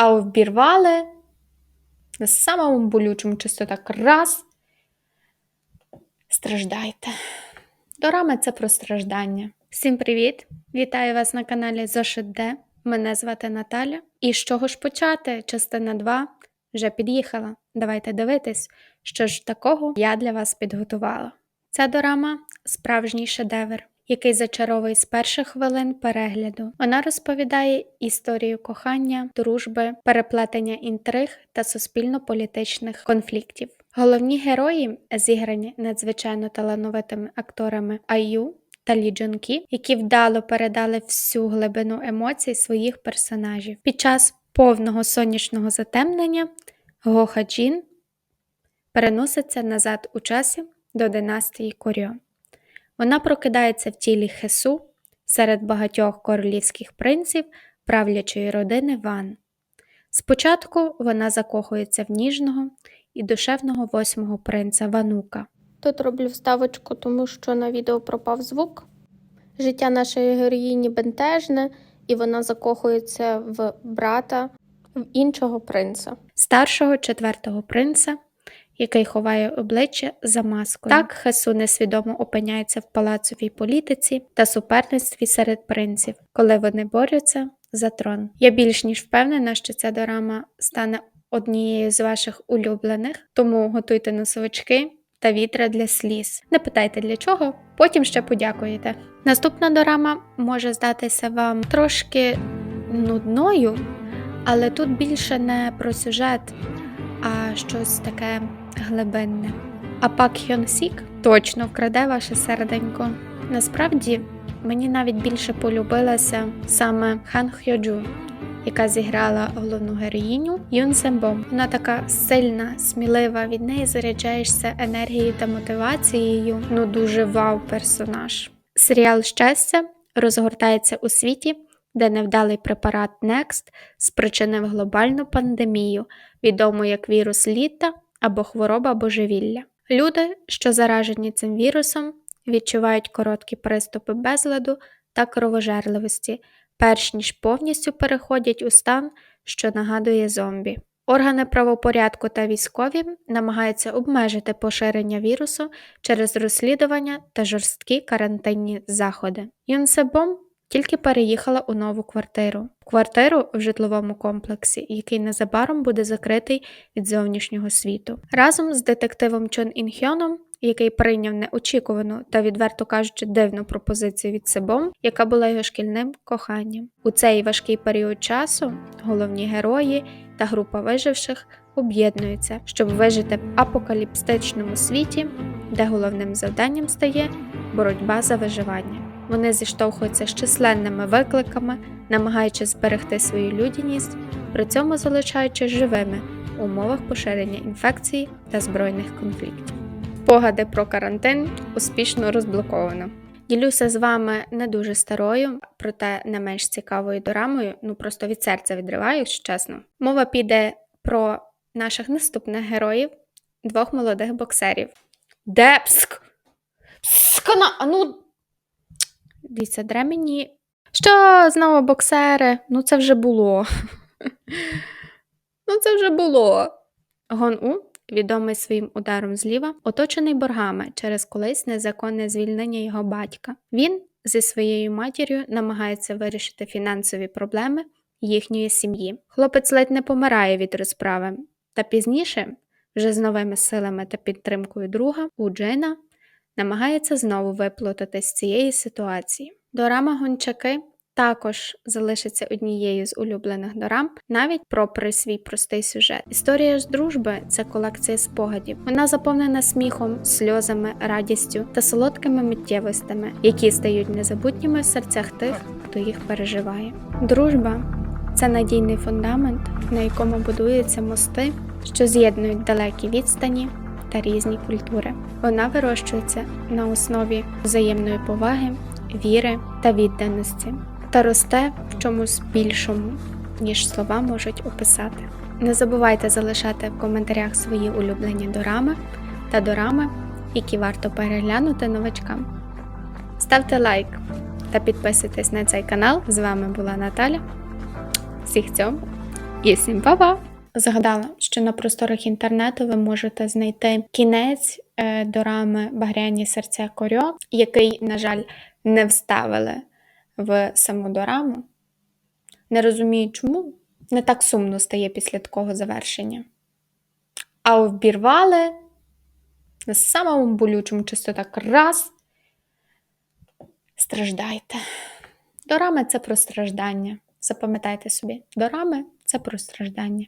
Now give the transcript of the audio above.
а обірвали на самому болючому, чисто так раз. Страждайте. Дорама це про страждання. Всім привіт! Вітаю вас на каналі Зошит Д. Мене звати Наталя. І з чого ж почати? Частина 2 вже під'їхала. Давайте дивитись, що ж такого я для вас підготувала. Ця дорама справжній шедевр, який зачаровує з перших хвилин перегляду. Вона розповідає історію кохання, дружби, переплетення інтриг та суспільно-політичних конфліктів. Головні герої, зіграні надзвичайно талановитими акторами Аю та Лі Джон Кі, які вдало передали всю глибину емоцій своїх персонажів. Під час повного сонячного затемнення Го Хаджін переноситься назад у часі до династії Корьо. Вона прокидається в тілі Хесу серед багатьох королівських принців правлячої родини Ван. Спочатку вона закохується в ніжного і душевного восьмого принца Ванука. Тут роблю вставочку, тому що на відео пропав звук. Життя нашої героїні бентежне, і вона закохується в брата в іншого принца. Старшого четвертого принца, який ховає обличчя за маскою. Так Хесу несвідомо опиняється в палацовій політиці та суперництві серед принців, коли вони борються за трон. Я більш ніж впевнена, що ця дорама стане однією з ваших улюблених, тому готуйте носовички та вітра для сліз. Не питайте для чого, потім ще подякуєте. Наступна дорама може здатися вам трошки нудною, але тут більше не про сюжет, а щось таке глибинне. А Пак Хьон Сік точно вкраде ваше серденько. Насправді мені навіть більше полюбилася саме Хан Хьоджу, яка зіграла головну героїню Юн Сембом. Вона така сильна, смілива, від неї заряджаєшся енергією та мотивацією. Ну дуже вау персонаж. Серіал Щастя розгортається у світі, де невдалий препарат Next спричинив глобальну пандемію, відому як вірус літа або хвороба божевілля. Люди, що заражені цим вірусом, відчувають короткі приступи безладу та кровожерливості, перш ніж повністю переходять у стан, що нагадує зомбі. Органи правопорядку та військові намагаються обмежити поширення вірусу через розслідування та жорсткі карантинні заходи. Юнсебом тільки переїхала у нову квартиру. Квартиру в житловому комплексі, який незабаром буде закритий від зовнішнього світу. Разом з детективом Чон Інхьоном, який прийняв неочікувану та, відверто кажучи, дивну пропозицію від Себом, яка була його шкільним коханням. У цей важкий період часу головні герої та група виживших об'єднуються, щоб вижити в апокаліпстичному світі, де головним завданням стає боротьба за виживання. Вони зіштовхуються з численними викликами, намагаючись зберегти свою людяність, при цьому залишаючись живими в умовах поширення інфекції та збройних конфліктів. Спогади про карантин успішно розблоковано. Ділюся з вами не дуже старою, проте не менш цікавою дорамою, ну просто від серця відриваюсь, чесно. Мова піде про наших наступних героїв, двох молодих боксерів. Депск! Скана, а ну Дивіться, дремені. Що знову боксери? Ну це вже було. ну це вже було. Гон-У, відомий своїм ударом зліва, оточений боргами через колись незаконне звільнення його батька. Він зі своєю матір'ю намагається вирішити фінансові проблеми їхньої сім'ї. Хлопець ледь не помирає від розправи, та пізніше, вже з новими силами та підтримкою друга, у Джина намагається знову виплутати з цієї ситуації. Дорама Гончаки також залишиться однією з улюблених дорам, навіть попри свій простий сюжет. Історія ж дружби це колекція спогадів. Вона заповнена сміхом, сльозами, радістю та солодкими миттєвостями, які стають незабутніми в серцях тих, хто їх переживає. Дружба це надійний фундамент, на якому будуються мости, що з'єднують далекі відстані та різні культури. Вона вирощується на основі взаємної поваги, віри та відданості та росте в чомусь більшому, ніж слова можуть описати. Не забувайте залишати в коментарях свої улюблені дорами та дорами, які варто переглянути новачкам. Ставте лайк та підписуйтесь на цей канал. З вами була Наталя. Всіх цьому і всім па-па! Згадала, що на просторах інтернету ви можете знайти кінець е, дорами Багряні серця Корьо, який, на жаль, не вставили в саму дораму. Не розумію, чому. Не так сумно стає після такого завершення. А обірвали на самому болючому, чисто так раз. Страждайте. Дорами це про страждання. Запам'ятайте собі, дорами це про страждання.